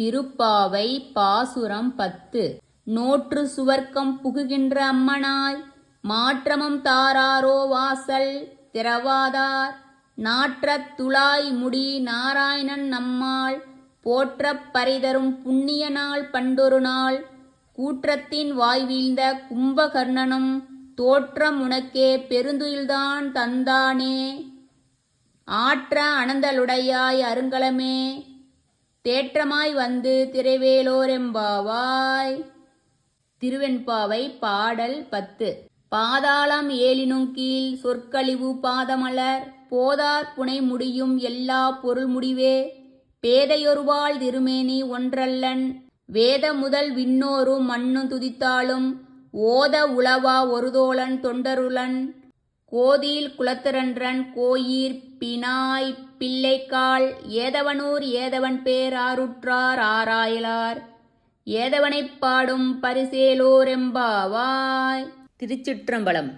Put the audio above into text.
திருப்பாவை பாசுரம் பத்து. நோற்று சுவர்க்கம் புகுகின்ற அம்மனாய் மாற்றமும் தாராரோ வாசல் திரவாதார் நாற்றத் துளாய் முடி நாராயணன் நம்மாள் போற்றப் பரிதரும் புண்ணிய நாள் பண்டொரு நாள். கூற்றத்தின் வாய் வீழ்ந்த கும்பகர்ணனும் தோற்றம் உனக்கே பெருந்துயில்தான் தந்தானே. ஆற்ற அனந்தலுடையாய் அருங்கலமே தேற்றமாய் வந்து திரைவேலோரெம்பாவாய். திருவெண்பாவை பாடல் பத்து. பாதாளம் ஏலினும் கீழ் சொற்கழிவு பாதமலர். போதார் புனை முடியும் எல்லா பொருள் முடிவே. பேதையொருவாள் திருமேனி ஒன்றல்லன். வேத முதல் விண்ணோரும் மண்ணும் துதித்தாலும். ஓத உளவா ஒருதோளன் தொண்டருளன். கோதில் குலத்திரன்றன் கோயிர் பினாய் பிள்ளைக்கால் ஏதவனூர் ஏதவன் பேர் ஆருற்றார் ஆராயலார். ஏதவனைப் பாடும் பரிசேலோரெம்பாவாய் திருச்சிற்றம்பலம்.